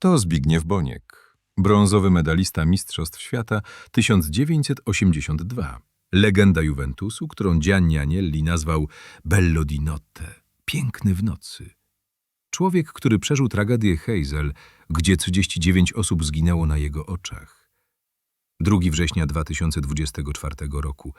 To Zbigniew Boniek, brązowy medalista Mistrzostw Świata 1982. Legenda Juventusu, którą Gianni Agnelli nazwał Bello di notte, piękny w nocy. Człowiek, który przeżył tragedię Hazel, gdzie 39 osób zginęło na jego oczach. 2 września 2024 roku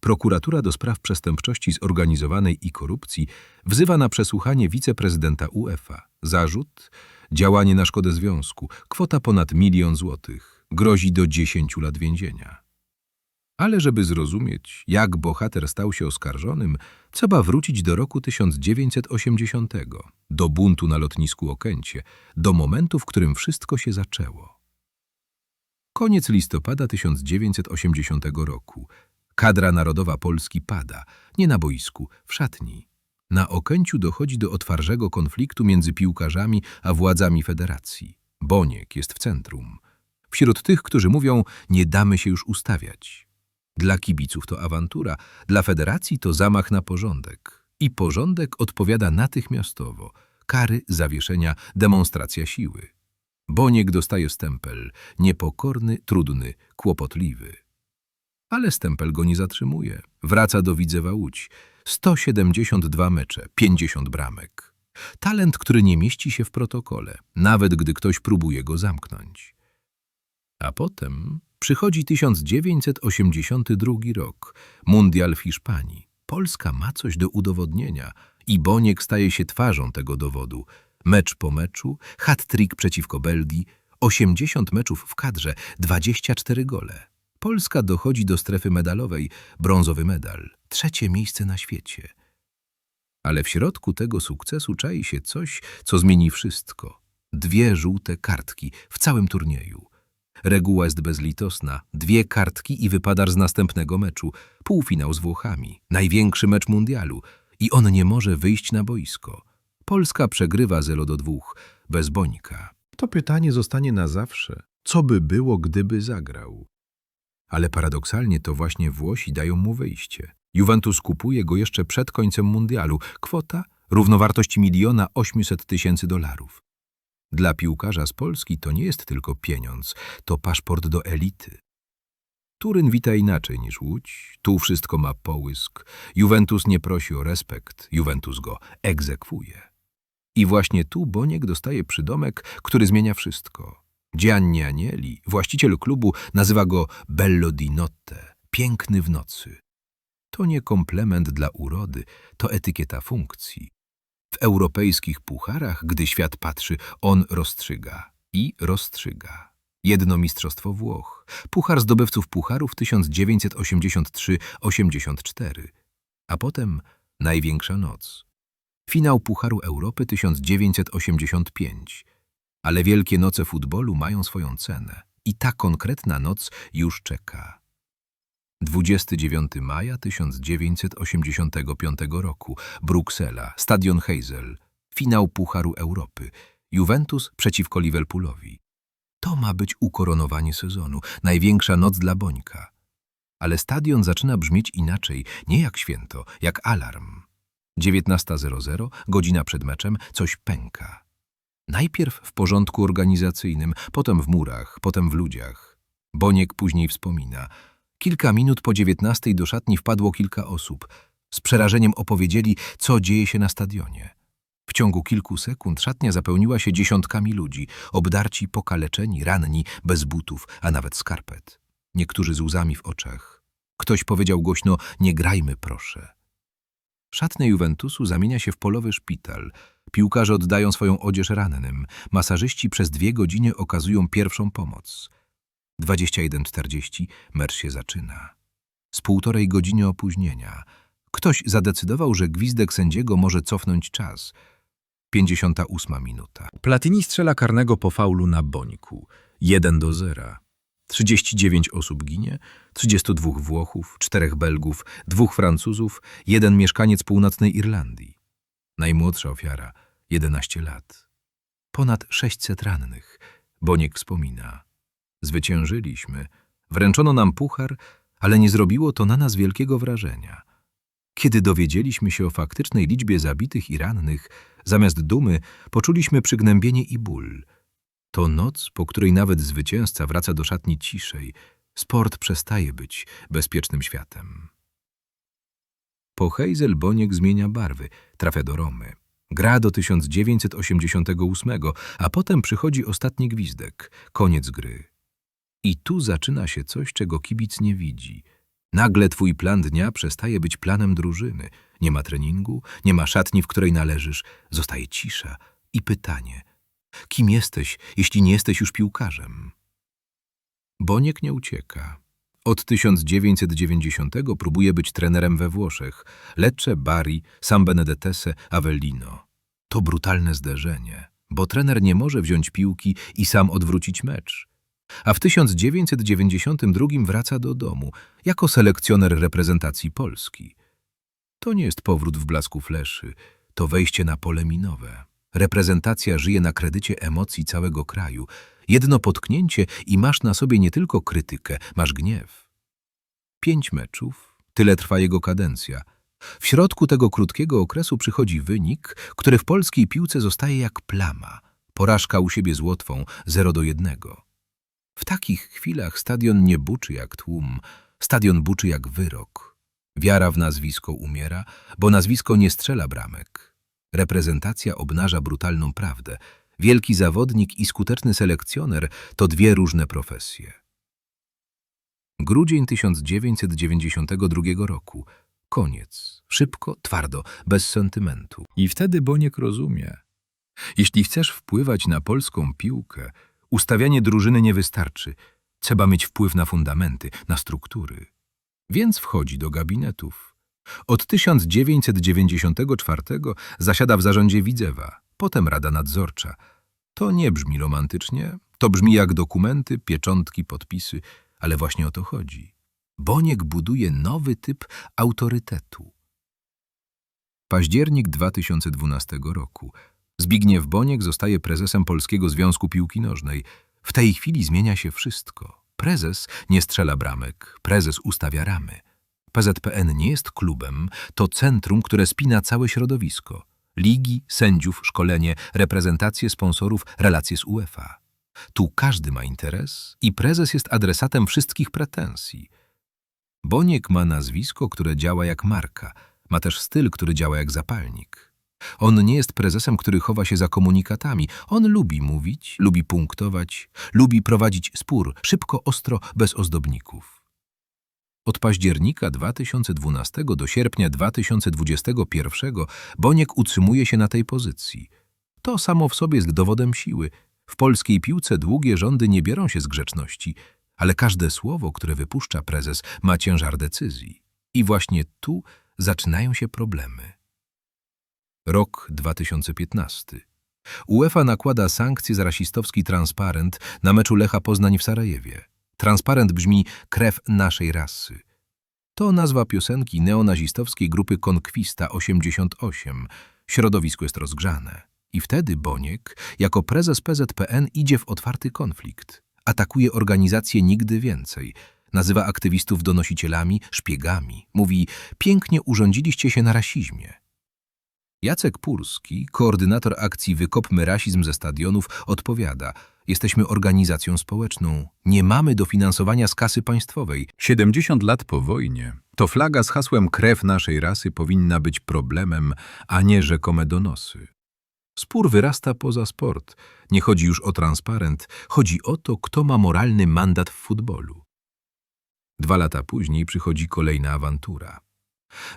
prokuratura do spraw przestępczości zorganizowanej i korupcji wzywa na przesłuchanie wiceprezydenta UEFA. Zarzut działanie na szkodę związku, kwota ponad milion złotych, grozi do 10 lat więzienia. Ale żeby zrozumieć, jak bohater stał się oskarżonym, trzeba wrócić do roku 1980, do buntu na lotnisku Okęcie, do momentu, w którym wszystko się zaczęło. Koniec listopada 1980 roku. Kadra narodowa Polski pada, nie na boisku, w szatni. Na Okęciu dochodzi do otwartego konfliktu między piłkarzami a władzami federacji. Boniek jest w centrum. Wśród tych, którzy mówią, nie damy się już ustawiać. Dla kibiców to awantura, dla federacji to zamach na porządek. I porządek odpowiada natychmiastowo. Kary, zawieszenia, demonstracja siły. Boniek dostaje stempel. Niepokorny, trudny, kłopotliwy. Ale stempel go nie zatrzymuje. Wraca do Widzewa Łódź. 172 mecze, 50 bramek. Talent, który nie mieści się w protokole, nawet gdy ktoś próbuje go zamknąć. A potem przychodzi 1982 rok, mundial w Hiszpanii. Polska ma coś do udowodnienia i Boniek staje się twarzą tego dowodu. Mecz po meczu, hat-trick przeciwko Belgii, 80 meczów w kadrze, 24 gole. Polska dochodzi do strefy medalowej, brązowy medal, trzecie miejsce na świecie. Ale w środku tego sukcesu czai się coś, co zmieni wszystko. Dwie żółte kartki w całym turnieju. Reguła jest bezlitosna. Dwie kartki i wypadasz z następnego meczu. Półfinał z Włochami. Największy mecz mundialu. I on nie może wyjść na boisko. Polska przegrywa 0 do 2. Bez Bońka. To pytanie zostanie na zawsze. Co by było, gdyby zagrał? Ale paradoksalnie to właśnie Włosi dają mu wyjście. Juventus kupuje go jeszcze przed końcem mundialu. Kwota równowartości miliona 800 tysięcy dolarów. Dla piłkarza z Polski to nie jest tylko pieniądz, to paszport do elity. Turyn wita inaczej niż Łódź, tu wszystko ma połysk. Juventus nie prosi o respekt, Juventus go egzekwuje. I właśnie tu Boniek dostaje przydomek, który zmienia wszystko. Gianni Anieli, właściciel klubu, nazywa go Bello di notte, piękny w nocy. To nie komplement dla urody, to etykieta funkcji. W europejskich pucharach, gdy świat patrzy, on rozstrzyga i rozstrzyga. Jedno mistrzostwo Włoch, puchar zdobywców pucharów 1983-84, a potem największa noc. Finał Pucharu Europy 1985. Ale wielkie noce futbolu mają swoją cenę i ta konkretna noc już czeka. 29 maja 1985 roku, Bruksela, Stadion Heysel, finał Pucharu Europy, Juventus przeciwko Liverpoolowi. To ma być ukoronowanie sezonu, największa noc dla Bońka. Ale stadion zaczyna brzmieć inaczej, nie jak święto, jak alarm. 19.00, godzina przed meczem, coś pęka. Najpierw w porządku organizacyjnym, potem w murach, potem w ludziach. Boniek później wspomina – Kilka minut po dziewiętnastej do szatni wpadło kilka osób. Z przerażeniem opowiedzieli, co dzieje się na stadionie. W ciągu kilku sekund szatnia zapełniła się dziesiątkami ludzi, obdarci, pokaleczeni, ranni, bez butów, a nawet skarpet. Niektórzy z łzami w oczach. Ktoś powiedział głośno, nie grajmy proszę. Szatnia Juventusu zamienia się w polowy szpital. Piłkarze oddają swoją odzież rannym. Masażyści przez dwie godziny okazują pierwszą pomoc. 21.40 mecz się zaczyna. Z półtorej godziny opóźnienia. Ktoś zadecydował, że gwizdek sędziego może cofnąć czas. 58 minuta. Platini strzela karnego po faulu na Bońku. 1 do 0. 39 osób ginie, 32 Włochów, 4 Belgów, 2 Francuzów, jeden mieszkaniec północnej Irlandii. Najmłodsza ofiara 11 lat. Ponad 600 rannych. Boniek wspomina. Zwyciężyliśmy. Wręczono nam puchar, ale nie zrobiło to na nas wielkiego wrażenia. Kiedy dowiedzieliśmy się o faktycznej liczbie zabitych i rannych, zamiast dumy poczuliśmy przygnębienie i ból. To noc, po której nawet zwycięzca wraca do szatni ciszej. Sport przestaje być bezpiecznym światem. Po Heysel Boniek zmienia barwy, trafia do Romy. Gra do 1988, a potem przychodzi ostatni gwizdek, koniec gry. I tu zaczyna się coś, czego kibic nie widzi. Nagle twój plan dnia przestaje być planem drużyny. Nie ma treningu, nie ma szatni, w której należysz, zostaje cisza i pytanie – kim jesteś, jeśli nie jesteś już piłkarzem? Boniek nie ucieka. Od 1990 próbuje być trenerem we Włoszech. Lecce, Bari, San Benedetese, Avellino. To brutalne zderzenie, bo trener nie może wziąć piłki i sam odwrócić mecz. A w 1992 wraca do domu jako selekcjoner reprezentacji Polski. To nie jest powrót w blasku fleszy, to wejście na pole minowe. Reprezentacja żyje na kredycie emocji całego kraju. Jedno potknięcie i masz na sobie nie tylko krytykę, masz gniew. Pięć meczów, tyle trwa jego kadencja. W środku tego krótkiego okresu przychodzi wynik, który w polskiej piłce zostaje jak plama. Porażka u siebie z Łotwą 0 do 1. W takich chwilach stadion nie buczy jak tłum, stadion buczy jak wyrok. Wiara w nazwisko umiera, bo nazwisko nie strzela bramek. Reprezentacja obnaża brutalną prawdę. Wielki zawodnik i skuteczny selekcjoner to dwie różne profesje. Grudzień 1992 roku. Koniec. Szybko, twardo, bez sentymentu. I wtedy Boniek rozumie. Jeśli chcesz wpływać na polską piłkę, ustawianie drużyny nie wystarczy. Trzeba mieć wpływ na fundamenty, na struktury. Więc wchodzi do gabinetów. Od 1994 zasiada w zarządzie Widzewa, potem Rada Nadzorcza. To nie brzmi romantycznie, to brzmi jak dokumenty, pieczątki, podpisy, ale właśnie o to chodzi. Boniek buduje nowy typ autorytetu. Październik 2012 roku. Zbigniew Boniek zostaje prezesem Polskiego Związku Piłki Nożnej. W tej chwili zmienia się wszystko. Prezes nie strzela bramek, prezes ustawia ramy. PZPN nie jest klubem, to centrum, które spina całe środowisko. Ligi, sędziów, szkolenie, reprezentacje sponsorów, relacje z UEFA. Tu każdy ma interes i prezes jest adresatem wszystkich pretensji. Boniek ma nazwisko, które działa jak marka, ma też styl, który działa jak zapalnik. On nie jest prezesem, który chowa się za komunikatami. On lubi mówić, lubi punktować, lubi prowadzić spór, szybko, ostro, bez ozdobników. Od października 2012 do sierpnia 2021 Boniek utrzymuje się na tej pozycji. To samo w sobie jest dowodem siły. W polskiej piłce długie rządy nie biorą się z grzeczności, ale każde słowo, które wypuszcza prezes, ma ciężar decyzji. I właśnie tu zaczynają się problemy. Rok 2015. UEFA nakłada sankcje za rasistowski transparent na meczu Lecha Poznań w Sarajewie. Transparent brzmi krew naszej rasy. To nazwa piosenki neonazistowskiej grupy Konkwista 88. Środowisko jest rozgrzane. I wtedy Boniek, jako prezes PZPN, idzie w otwarty konflikt. Atakuje organizację Nigdy Więcej. Nazywa aktywistów donosicielami, szpiegami. Mówi, pięknie urządziliście się na rasizmie. Jacek Purski, koordynator akcji Wykopmy rasizm ze stadionów, odpowiada – Jesteśmy organizacją społeczną. Nie mamy dofinansowania z kasy państwowej. 70 lat po wojnie to flaga z hasłem krew naszej rasy powinna być problemem, a nie rzekome donosy. Spór wyrasta poza sport. Nie chodzi już o transparent, chodzi o to, kto ma moralny mandat w futbolu. Dwa lata później przychodzi kolejna awantura.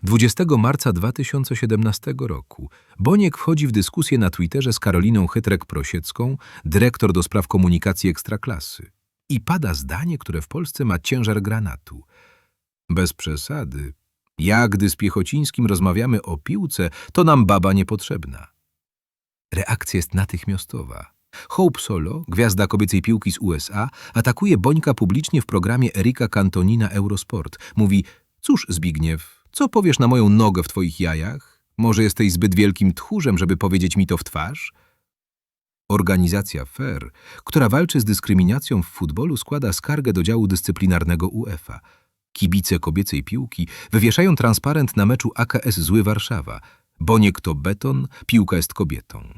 20 marca 2017 roku Boniek wchodzi w dyskusję na Twitterze z Karoliną Chytrek-Prosiecką, dyrektor do spraw komunikacji ekstraklasy. I pada zdanie, które w Polsce ma ciężar granatu. Bez przesady. Ja, gdy z Piechocińskim rozmawiamy o piłce, to nam baba niepotrzebna. Reakcja jest natychmiastowa. Hope Solo, gwiazda kobiecej piłki z USA, atakuje Bońka publicznie w programie Erika Cantonina Eurosport. Mówi, cóż Zbigniew, co powiesz na moją nogę w twoich jajach? Może jesteś zbyt wielkim tchórzem, żeby powiedzieć mi to w twarz? Organizacja FAIR, która walczy z dyskryminacją w futbolu, składa skargę do działu dyscyplinarnego UEFA. Kibice kobiecej piłki wywieszają transparent na meczu AKS Zły Warszawa. Boniek to beton, piłka jest kobietą.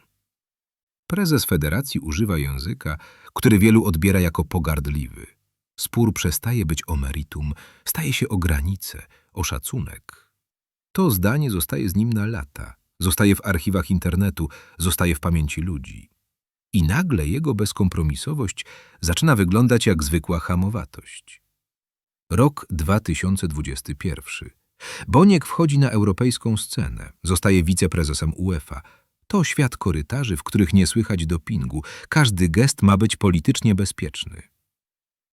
Prezes federacji używa języka, który wielu odbiera jako pogardliwy. Spór przestaje być o meritum, staje się o granice, o szacunek. To zdanie zostaje z nim na lata, zostaje w archiwach internetu, zostaje w pamięci ludzi. I nagle jego bezkompromisowość zaczyna wyglądać jak zwykła hamowatość. Rok 2021. Boniek wchodzi na europejską scenę, zostaje wiceprezesem UEFA. To świat korytarzy, w których nie słychać dopingu. Każdy gest ma być politycznie bezpieczny.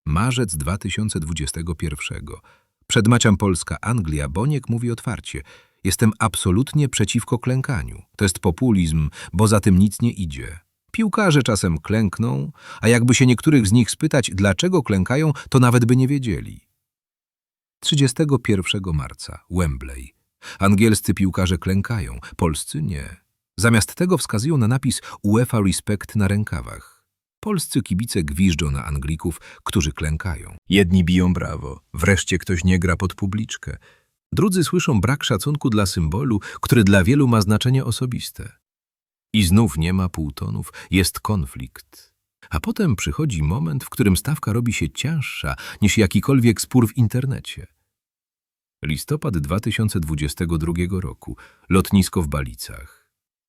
Marzec 2021. Przed Polska-Anglia Boniek mówi otwarcie – Jestem absolutnie przeciwko klękaniu. To jest populizm, bo za tym nic nie idzie. Piłkarze czasem klękną, a jakby się niektórych z nich spytać, dlaczego klękają, to nawet by nie wiedzieli. 31 marca, Wembley. Angielscy piłkarze klękają, polscy nie. Zamiast tego wskazują na napis UEFA Respect na rękawach. Polscy kibice gwiżdżą na Anglików, którzy klękają. Jedni biją brawo, wreszcie ktoś nie gra pod publiczkę. Drudzy słyszą brak szacunku dla symbolu, który dla wielu ma znaczenie osobiste. I znów nie ma półtonów, jest konflikt. A potem przychodzi moment, w którym stawka robi się cięższa niż jakikolwiek spór w internecie. Listopad 2022 roku. Lotnisko w Balicach.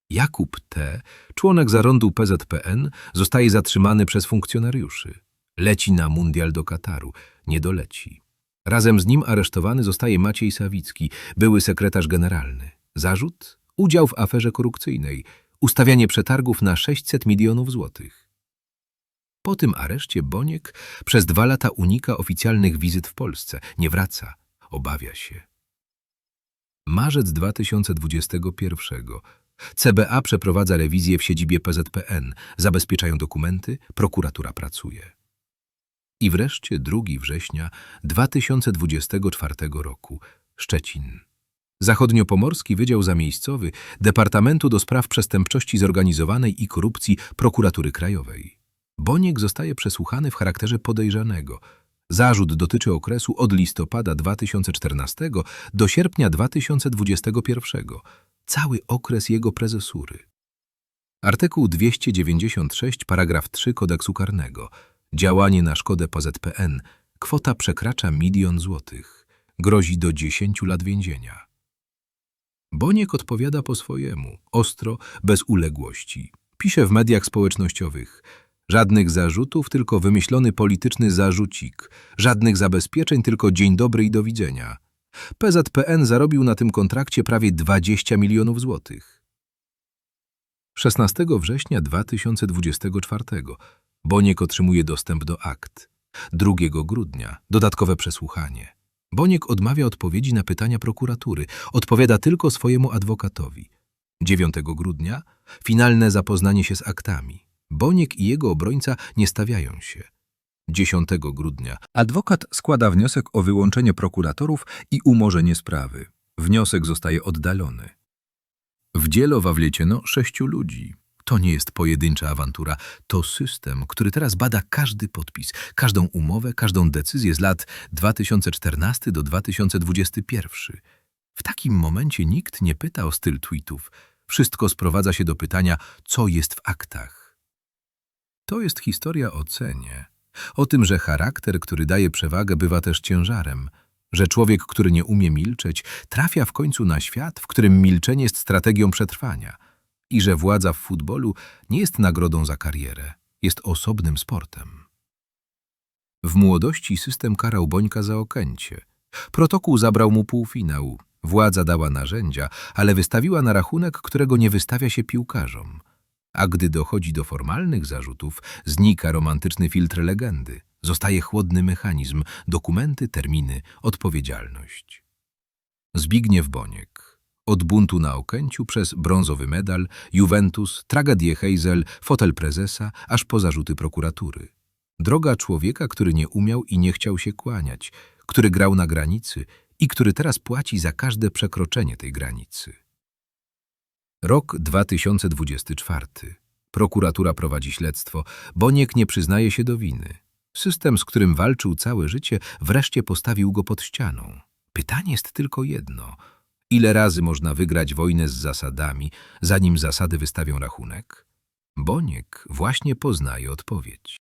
Jakub T., członek zarządu PZPN, zostaje zatrzymany przez funkcjonariuszy. Leci na mundial do Kataru. Nie doleci. Razem z nim aresztowany zostaje Maciej Sawicki, były sekretarz generalny. Zarzut? Udział w aferze korupcyjnej. Ustawianie przetargów na 600 milionów złotych. Po tym areszcie Boniek przez dwa lata unika oficjalnych wizyt w Polsce. Nie wraca. Obawia się. Marzec 2021. CBA przeprowadza rewizję w siedzibie PZPN. Zabezpieczają dokumenty, prokuratura pracuje. I wreszcie 2 września 2024 roku Szczecin. Zachodniopomorski Wydział Zamiejscowy Departamentu do Spraw Przestępczości Zorganizowanej i Korupcji Prokuratury Krajowej. Boniek zostaje przesłuchany w charakterze podejrzanego. Zarzut dotyczy okresu od listopada 2014 do sierpnia 2021, cały okres jego prezesury. Artykuł 296, paragraf 3 kodeksu karnego – Działanie na szkodę PZPN. Kwota przekracza milion złotych. Grozi do 10 lat więzienia. Boniek odpowiada po swojemu, ostro, bez uległości. Pisze w mediach społecznościowych. Żadnych zarzutów, tylko wymyślony polityczny zarzucik. Żadnych zabezpieczeń, tylko dzień dobry i do widzenia. PZPN zarobił na tym kontrakcie prawie 20 milionów złotych. 16 września 2024 Boniek otrzymuje dostęp do akt. 2 grudnia dodatkowe przesłuchanie. Boniek odmawia odpowiedzi na pytania prokuratury, odpowiada tylko swojemu adwokatowi. 9 grudnia finalne zapoznanie się z aktami. Boniek i jego obrońca nie stawiają się. 10 grudnia adwokat składa wniosek o wyłączenie prokuratorów i umorzenie sprawy. Wniosek zostaje oddalony. W Dzielowa wlecieno sześciu ludzi. To nie jest pojedyncza awantura, to system, który teraz bada każdy podpis, każdą umowę, każdą decyzję z lat 2014 do 2021. W takim momencie nikt nie pyta o styl tweetów. Wszystko sprowadza się do pytania, co jest w aktach. To jest historia o cenie, o tym, że charakter, który daje przewagę, bywa też ciężarem, że człowiek, który nie umie milczeć, trafia w końcu na świat, w którym milczenie jest strategią przetrwania – i że władza w futbolu nie jest nagrodą za karierę, jest osobnym sportem. W młodości system karał Bońka za okęcie. Protokół zabrał mu półfinał. Władza dała narzędzia, ale wystawiła na rachunek, którego nie wystawia się piłkarzom. A gdy dochodzi do formalnych zarzutów, znika romantyczny filtr legendy. Zostaje chłodny mechanizm, dokumenty, terminy, odpowiedzialność. Zbigniew Boniek od buntu na Okęciu przez brązowy medal, Juventus, tragedię Heysel, fotel prezesa, aż po zarzuty prokuratury. Droga człowieka, który nie umiał i nie chciał się kłaniać, który grał na granicy i który teraz płaci za każde przekroczenie tej granicy. Rok 2024. Prokuratura prowadzi śledztwo. Boniek nie przyznaje się do winy. System, z którym walczył całe życie, wreszcie postawił go pod ścianą. Pytanie jest tylko jedno – Ile razy można wygrać wojnę z zasadami, zanim zasady wystawią rachunek? Boniek właśnie poznaje odpowiedź.